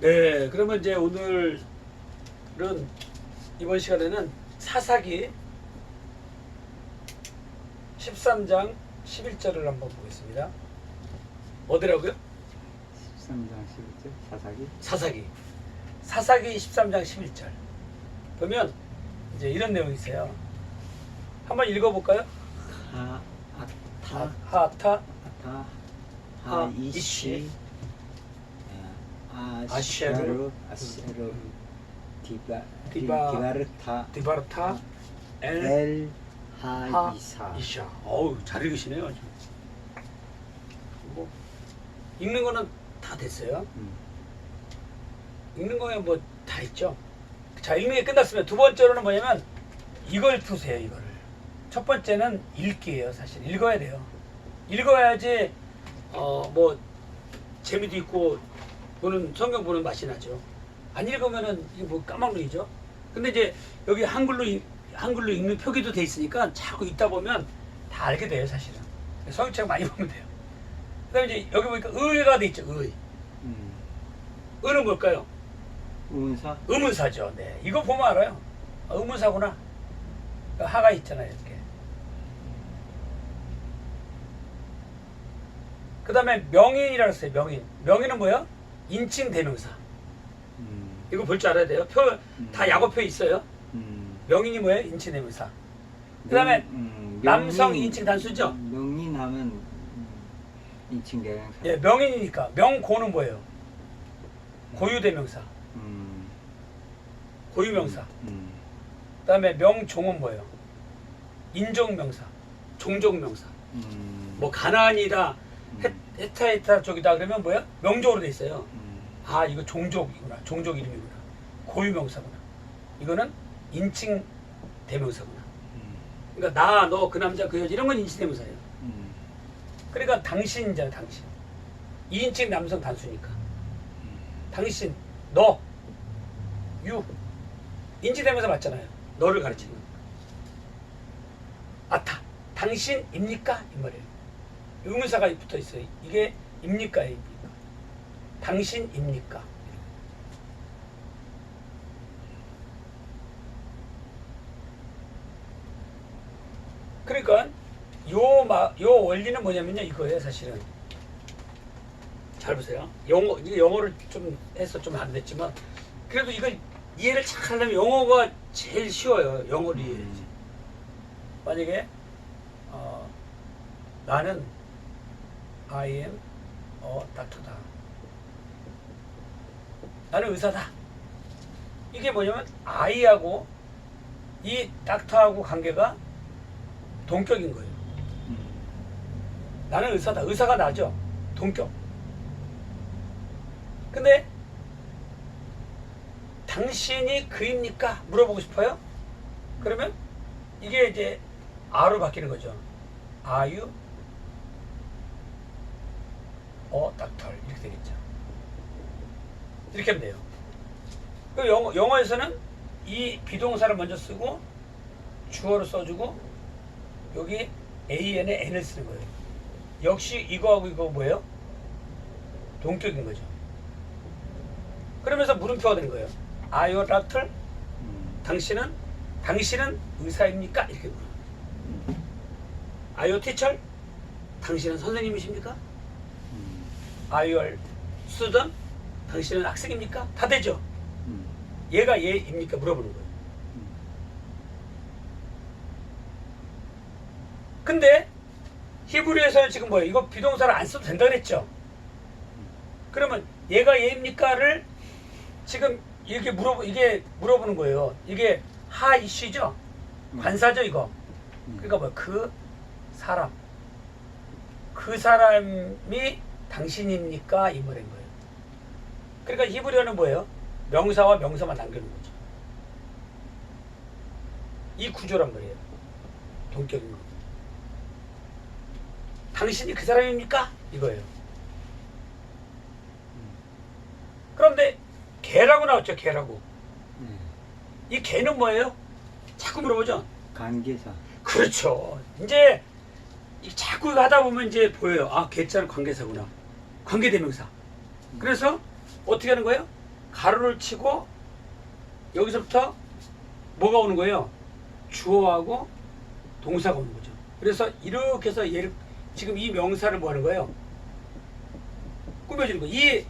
네, 그러면 이제 오늘은 이번 시간에는 사사기 13장 11절을 한번 보겠습니다. 어디라고요? 13장 11절 사사기 사사기. 사사기 13장 11절. 보면 이제 이런 내용이 있어요. 한번 읽어 볼까요? 하 아타 하타 아타 하, 하이시 아, 아시에르, 아시에르 아시에르 디바 디바, 디바르타 디바르타 엘엘하 하이사 이샤. 어우 잘 읽으시네요. 아주. 뭐 읽는 거는 다 됐어요. 음. 읽는 거에 뭐 다 있죠. 자 읽는 게 끝났으면 두 번째로는 뭐냐면 이걸 푸세요. 이거를. 첫 번째는 읽기예요. 사실 읽어야 돼요. 읽어야지 어 뭐 재미도 있고 보는 성경 보는 맛이 나죠. 안 읽으면은 뭐 까막눈이죠. 근데 이제 여기 한글로 읽- 한글로 읽는 표기도 돼 있으니까 자꾸 읽다 보면 다 알게 돼요. 사실은 성경책 많이 보면 돼요. 그다음에 이제 여기 보니까 의가 돼 있죠. 의. 음. 의는 뭘까요? 운사 의문사죠. 네. 이거 보면 알아요. 아, 의문사구나. 그 하가 있잖아요. 이렇게. 그 다음에 명인이라고 했어요. 명인. 명인은 뭐야? 인칭 대명사. 음. 이거 볼 줄 알아야 돼요. 표, 다 약어표 있어요. 음. 명인이 뭐예요? 인칭 대명사. 그 다음에 음, 남성 명인- 인칭 단수죠? 명인하면 음, 인칭 대명사 예, 명인이니까. 명고는 뭐예요? 고유 대명사. 음. 고유 명사. 음. 그 다음에 명종은 뭐예요? 인종 명사. 종종 명사. 음. 뭐 가나안이다 헤- 음. 헤타헤타 쪽이다 그러면 뭐야? 명종으로 돼 있어요. 음. 아 이거 종족이구나. 종족 이름이구나. 고유명사구나. 이거는 인칭 대명사구나. 음. 그러니까 나 너 그 남자 그 여자 이런 건 인칭 대명사예요. 음. 그러니까 당신이잖아 당신. 2인칭 남성 단수니까. 당신 너 유. 인칭 대명사 맞잖아요. 너를 가르치는 거. 아타. 당신입니까? 이 말이에요 의문사가 붙어 있어요. 이게 입니까 입니까? 당신입니까? 그러니까 요, 마, 요 원리는 뭐냐면요. 이거예요 사실은. 잘 보세요. 영어 영어를 좀 해서 좀 안 됐지만 그래도 이걸 이해를 잘 하려면 영어가 제일 쉬워요. 영어를 이해해야지. 만약에 어, 나는 I am a doctor다 나는 의사다 이게 뭐냐면 I하고 이 닥터하고 관계가 동격인 거예요 음. 나는 의사다. 의사가 나죠. 동격. 근데 당신이 그입니까? 물어보고 싶어요? 그러면 이게 이제 아로 바뀌는 거죠. You a doctor? 이렇게 되겠죠. 이렇게 하면 돼요. 그 영어, 영어에서는 이 비동사를 먼저 쓰고 주어를 써주고 여기 AN에 N을 쓰는 거예요. 역시 이거하고 이거 뭐예요? 동격인 거죠. 그러면서 물음표가 되는 거예요. Are you a doctor? 음. 당신은 당신은 의사입니까? 이렇게 물어요. 음. Are you a teacher? 당신은 선생님이십니까? A student? 당신은 학생입니까? 다 되죠. 음. 얘가 얘입니까? 물어보는 거예요. 음. 근데 히브리에서는 지금 뭐예요? 이거 비동사를 안 써도 된다 그랬죠? 그러면 얘가 얘입니까를 지금 이렇게 물어보 이게 물어보는 거예요. 이게 하 이슈죠? 음. 관사죠 이거. 음. 그러니까 뭐 그 사람 그 사람이 당신입니까 이 말인 거예요. 그러니까 히브리어는 뭐예요? 명사와 명사만 남겨놓은 거죠. 이 구조란 말이에요. 동격인 거. 당신이 그 사람입니까? 이거예요. 그런데 개라고 나왔죠, 개라고. 네. 이 개는 뭐예요? 자꾸 물어보죠. 관계사 그렇죠. 이제 이 자꾸 하다 보면 이제 보여요. 아, 개자는 관계사구나. 관계대명사. 그래서 어떻게 하는 거예요? 가로를 치고 여기서부터 뭐가 오는 거예요? 주어하고 동사가 오는 거죠. 그래서 이렇게 해서 얘를 지금 이 명사를 뭐 하는 거예요? 꾸며주는 거예요. 이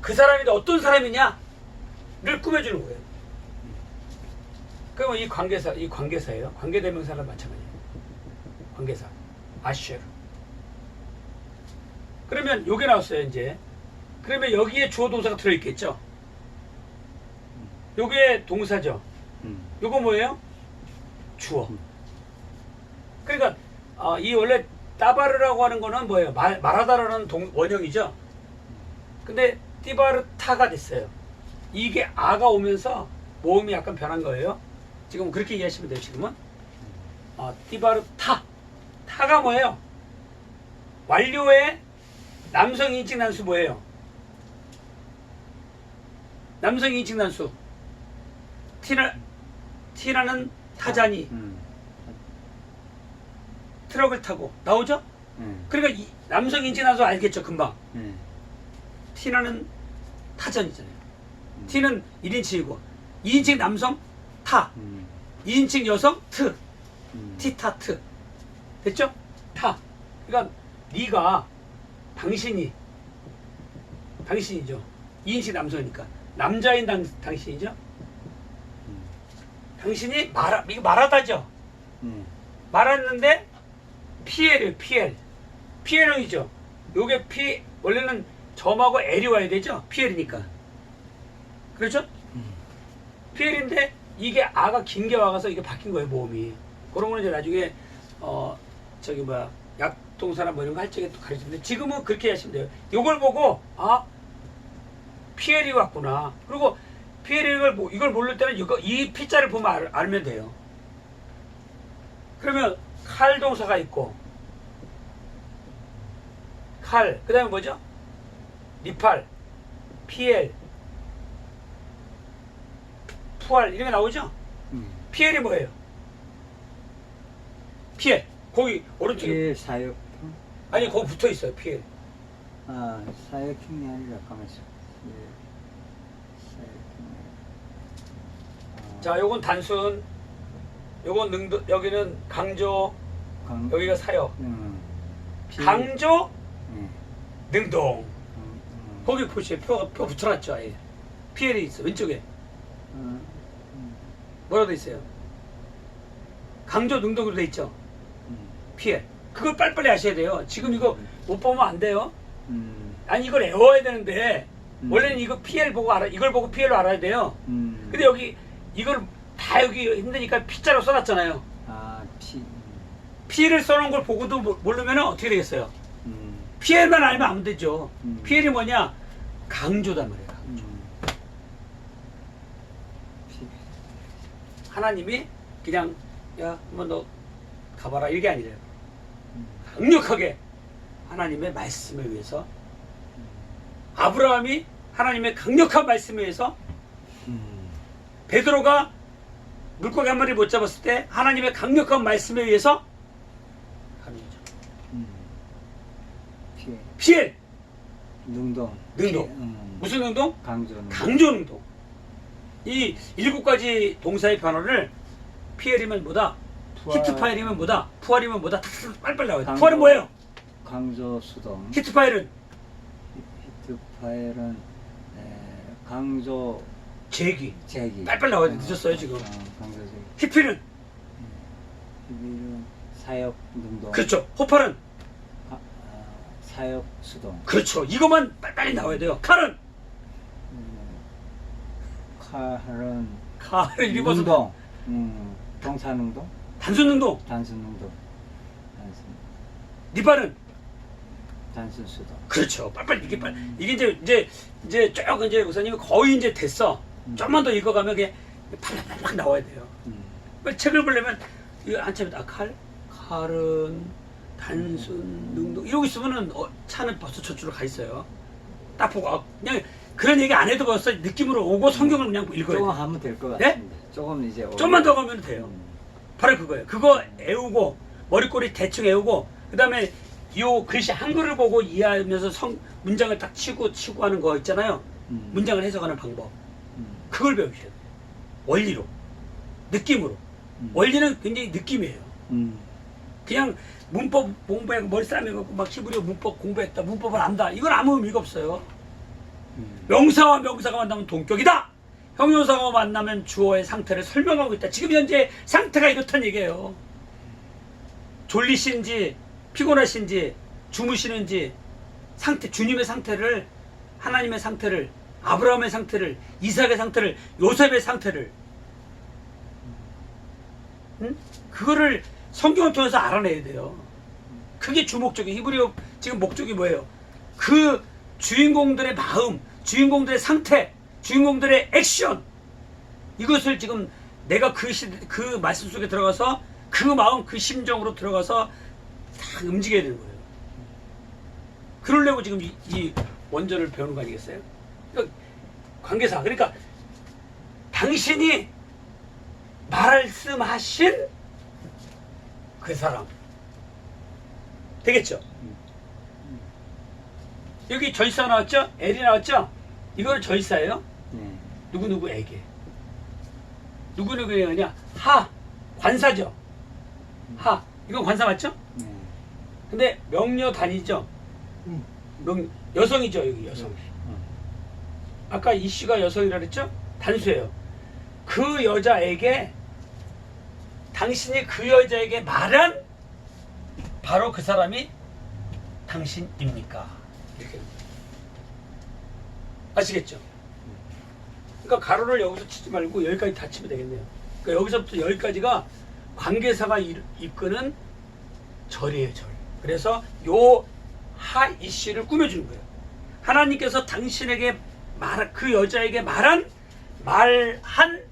그 사람이 어떤 사람이냐를 꾸며주는 거예요. 그러면 이 관계사, 이 관계사예요. 관계대명사랑 마찬가지예요. 관계사. 아쉬르. 그러면 요게 나왔어요, 이제. 그러면 여기에 주어 동사가 들어있겠죠? 요게 동사죠. 음. 요거 뭐예요? 주어. 그러니까 어, 이 원래 따바르라고 하는 거는 뭐예요? 말, 말하다라는 동, 원형이죠. 근데 띠바르타가 됐어요. 이게 아가 오면서 모음이 약간 변한 거예요. 지금 그렇게 이해하시면 돼요. 지금은 어, 띠바르타 타가 뭐예요? 완료의 남성 인칭 단수 뭐예요? 남성 인칭 단수 티나 티나는 타자니 음. 트럭을 타고 나오죠? 음. 그러니까 이 남성 인칭 단수 알겠죠? 금방 음. 티나는 타전이잖아요. 티는 1인칭이고 2인칭 남성 타 음. 2인칭 여성 트 음. 티타트 됐죠? 타 그러니까 네가 당신이 당신이죠 2인칭 남성이니까 남자인 당, 당신이죠 음. 당신이 말하 이거 말하다죠 음. 말았는데 PL이에요 PL PL형이죠 요게 P 원래는 점하고 L이 와야 되죠 PL이니까 그렇죠? 음. PL인데 이게 아가 긴 게 와가서 이게 바뀐 거예요 모음이 그런 거는 이제 나중에 어 저기 뭐야 약 동사나 뭐 이런 거 할 적에 또 가르치는데 지금은 그렇게 하시면 돼요. 요걸 보고 아 PL이 왔구나. 그리고 PL을 뭐 이걸 모를 때는 이거 이 P자를 보면 알, 알면 돼요. 그러면 칼 동사가 있고 칼 그다음에 뭐죠? 리팔 PL 푸알 이런 게 나오죠? 음. PL이 뭐예요? PL 거기 오른쪽에. 예, 사역. 아니 거기 붙어 있어요 PL 아, 사역형이 아니라 가만 있어. 예. 사역형이. 아, 자 요건 단순. 요건 능도 여기는 강조. 강, 여기가 사역. 음. 피- 강조? 예. 능동. 음, 음. 거기 보시죠. 표, 표 붙여놨죠 아예. PL이 있어 왼쪽에. 음, 음, 뭐라고 돼 있어요? 강조 능동으로 돼 있죠? 음, PL 그걸 빨리빨리 하셔야 돼요 지금 이거 못 보면 안 돼요 음, 아니 이걸 외워야 되는데 음. 원래는 이거 PL 보고 알아 이걸 보고 PL로 알아야 돼요 음. 근데 여기 이걸 다 여기 힘드니까 P자로 써놨잖아요 아, 피. P를 써놓은 걸 보고도 모- 모르면 어떻게 되겠어요 음, PL만 알면 안 되죠 음. PL이 뭐냐 강조단 말이에요 음. 피. 하나님이 그냥 야 한번 너 가봐라 이게 아니래요 음. 강력하게 하나님의 말씀에 의해서 아브라함이 하나님의 강력한 말씀에 의해서 음. 베드로가 물고기 한 마리 못 잡았을 때 하나님의 강력한 말씀에 의해서 하는 거죠. 음. 피. 피엘 능동. 능동. 피- 음. 무슨 능동? 강조 능동. 강조 능동. 이 일곱 가지 동사의 변화를 피엘이면 뭐다? 푸알. 히트 파일이면 뭐다? 푸알이면 뭐다? 다 빨리빨리 나와요. 강조. 푸알은 뭐예요? 강조 수동. 히트 파일은 히트 파일은 에, 강조 제기. 제기. 빨리빨리 나와야 돼. 어, 늦었어요, 지금. 어, 강조 제기. 히필은 히비는 사역 능동. 그렇죠. 호팔은 아, 아, 사역 수동. 그렇죠. 이것만 빨리빨리 나와야 돼요. 칼은 음, 칼은 칼을 입어서 능동. 음, 동사 능동. 단순 능동. 단순 능동. 단순 니발은 단순 수동. 그렇죠. 빨리빨리 이게 빨리 이게 이제 이제 이제 쭉 이제 우사님이 거의 이제 됐어. 음. 좀만 더 읽어가면 이게 팔락팔락 나와야 돼요. 음, 책을 보려면 이거 한참 아 칼, 칼은 단순 능동 이러고 있으면은 어, 차는 벌써 저쪽으로 가 있어요. 딱 보고 아, 그냥 그런 얘기 안 해도 벌써 느낌으로 오고 성경을 그냥 읽어야 조금 돼. 하면 될것 네? 같습니다. 조금 이제 좀만 더 가면 돼요. 음, 바로 그거예요. 그거 애우고 머리꼬리 대충 애우고 그 다음에 요 글씨 한글을 보고 이해하면서 성 문장을 딱 치고 치고 하는 거 있잖아요. 음. 문장을 해석하는 방법 음. 그걸 배우셔야 돼요. 원리로 느낌으로 음. 원리는 굉장히 느낌이에요. 음. 그냥 문법 공부하고 머리 싸매고 막 시부려 문법 공부했다 문법을 안다 이건 아무 의미가 없어요. 음. 명사와 명사가 만나면 동격이다. 형용사가 만나면 주어의 상태를 설명하고 있다. 지금 현재 상태가 이렇다는 얘기예요. 졸리신지 피곤하신지 주무시는지 상태 주님의 상태를 하나님의 상태를 아브라함의 상태를 이삭의 상태를 요셉의 상태를 응? 그거를 성경을 통해서 알아내야 돼요. 그게 주목적인 히브리어 지금 목적이 뭐예요? 그 주인공들의 마음, 주인공들의 상태, 주인공들의 액션 이것을 지금 내가 그, 시, 그 말씀 속에 들어가서 그 마음, 그 심정으로 들어가서 다 움직여야 되는 거예요. 그러려고 지금 이, 이 원전을 배우는 거 아니겠어요? 그러니까 관계사. 그러니까 당신이 말씀하신 그 사람. 되겠죠? 여기 절사 나왔죠? 엘이 나왔죠? 이거는 절사예요. 네. 누구누구에게. 누구누구에게냐? 하. 관사죠. 하. 이건 관사 맞죠? 네. 근데 명녀 단이죠. 명 여성이죠 여기 여성. 음. 아까 이씨가 여성이라 그랬죠? 단수예요. 그 여자에게 당신이 그 여자에게 말한 바로 그 사람이 당신입니까? 이렇게 아시겠죠? 그러니까 가로를 여기서 치지 말고 여기까지 다 치면 되겠네요. 그러니까 여기서부터 여기까지가 관계사가 이- 이끄는 절이에요, 절. 그래서 요 하 이씨를 꾸며주는 거예요. 하나님께서 당신에게 말, 그 여자에게 말한, 말한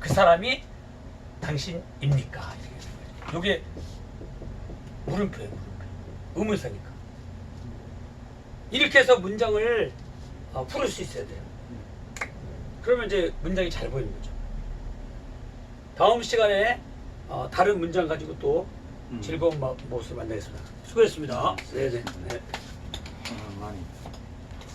그 사람이 당신입니까? 요게 물음표예요, 물음표. 의문사니까. 이렇게 해서 문장을 어, 풀을 수 있어야 돼요. 그러면 이제 문장이 잘 보이는 거죠. 다음 시간에 어, 다른 문장 가지고 또 음. 즐거운 마- 모습을 만나겠습니다. 수고했습니다. 네, 네. 네. 어, 많이.